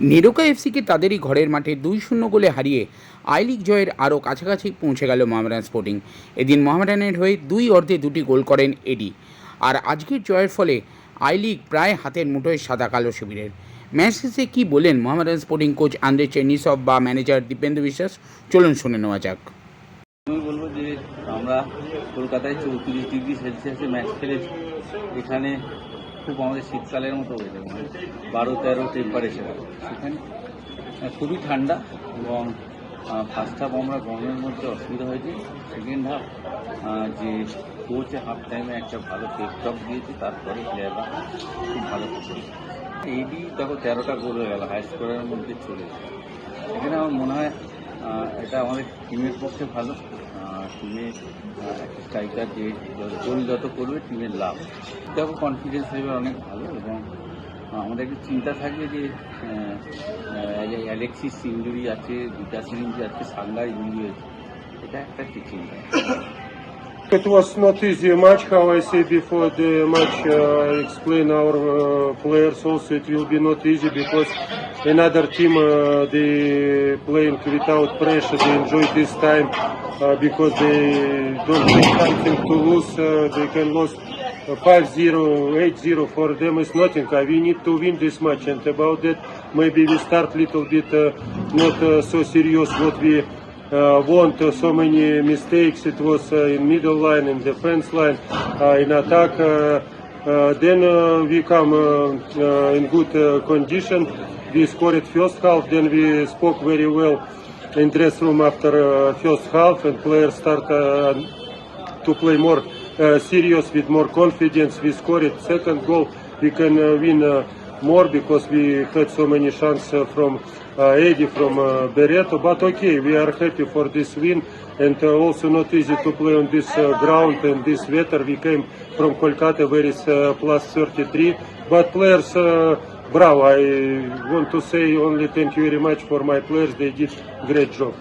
নেরোকা এফসিকে তাদেরই ঘরের মাঠে দুই শূন্য গোলে হারিয়ে আই লিগ জয়ের আরও কাছাকাছি পৌঁছে গেল মোহামেডান স্পোর্টিং। এদিন মোহামেডানের হয়ে দুই অর্ধে দুটি গোল করেন এডি। আর আজকের জয়ের ফলে আই লিগ প্রায় হাতের মুঠোয় সাদা কালো শিবিরের। ম্যাচ শেষে কী বলেন Mohammedan sporting coach Andrey Chernyshov বা ম্যানেজার দীপেন্দু বিশ্বাস? চলুন শুনে নেওয়া যাক। আমি বলব যে আমরা কলকাতায় চৌত্রিশ ডিগ্রি সেলসিয়াসে ম্যাচ খেলেছি, এখানে খুব আমাদের শীতকালের মতো ওয়েদার মানে বারো তেরো টেম্পারেচার সেখানে আহ, খুবই ঠান্ডা এবং ফার্স্ট হাফ আমরা গরমের মধ্যে অসুবিধা হয়েছে। সেকেন্ড হাফ যে কোচ হাফ টাইমে একটা ভালো পেক টক দিয়েছে তারপরে প্লেয়াররা খুব ভালো খেলেছে। এইডি দেখো তেরোটা গোল হয়ে গেল হাই স্কোরের মধ্যে চলে এখানে আমার মনে হয় এটা আমাদের টিমের পক্ষে ভালো। টিমে স্ট্রাইকার যে গোল যত করবে, টিমের লাভ। এটাও কনফিডেন্স লেভেল অনেক ভালো এবং আমাদের একটা চিন্তা থাকবে যে অ্যালেক্সিস ইঞ্জুরি আছে দুটা ইঞ্জুরি আছে সাংগার ইঞ্জুরি আছে, এটা একটা চিন্তা? It was not easy match. How I said before the match, uh, explain our uh, players also. It will be not easy because another team uh, they playing without pressure. They enjoy this time uh, because they don't have something to lose. Uh, they can lose. uh, 5-0, 8-0 for them is nothing. Uh, we need to win this match, and about that, maybe we start little bit uh, not uh, so serious what we uh, want uh, so many mistakes. It was uh, in middle line, in defense line, uh, in attack. Uh, uh, then uh, we come uh, uh, in good uh, condition. We scored first half. Then we spoke very well in dress room after uh, first half, and players start uh, to play more uh, serious with more confidence. We scored second goal. We can uh, win uh, more because we had so many chances uh, from uh, Eddie, from uh, Bereto. But okay, we are happy for this win. And uh, also not easy to play on this uh, ground and this weather. We came from Kolkata where it's uh, plus 33. But players, uh, bravo. I want to say only thank you very much for my players. They did great job.